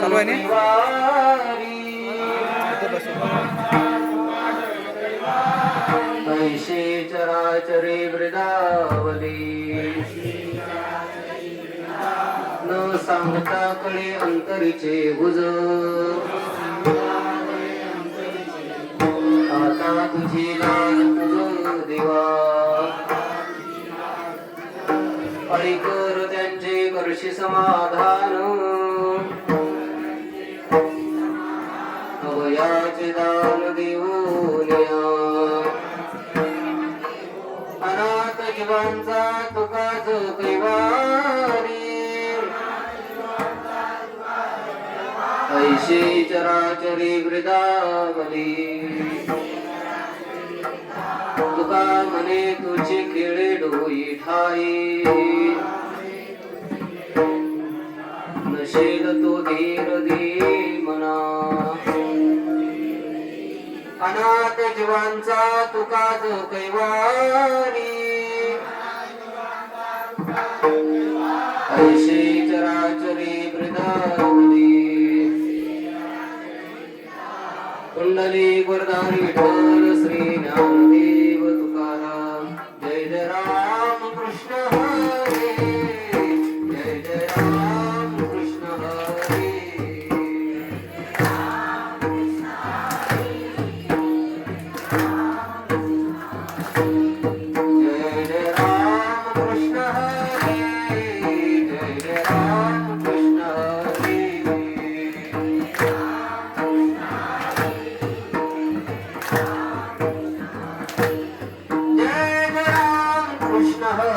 चालू आहे चराचरे वृदावली. न सांगता कळे अंतरीचे भुज. आता तुझी लाज समाधान अवयाचे दान देऊन अनाथ जीवांचा तुकाच कैवारी ऐशी चराचरी वृदावली तुका म्हणे तुझी खेळे डोई ठाई तो धीर दे मना अनाथ जीवांचा तुका जो कैवारी. ऐशी चराचरी वृदावली कुंडली Gurdari Vitthal Shri Dnyandev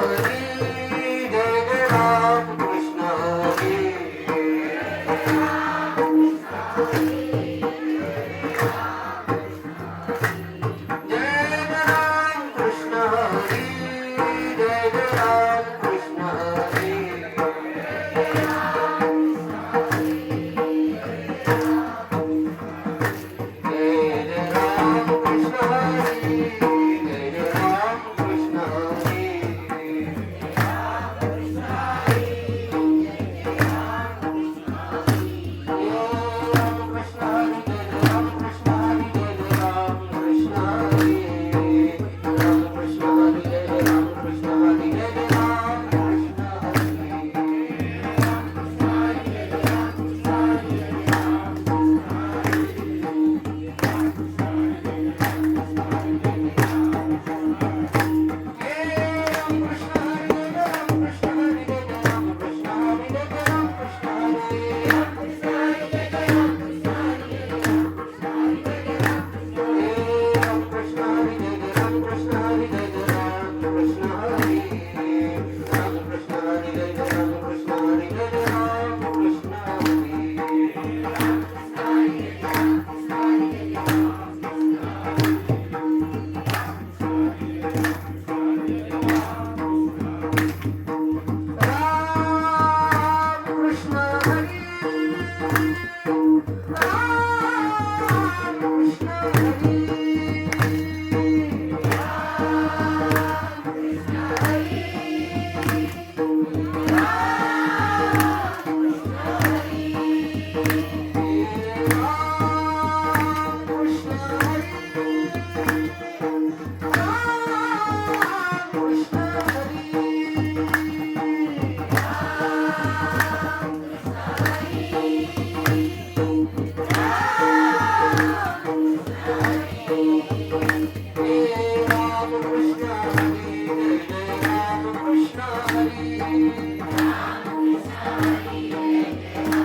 Maria. Thank you.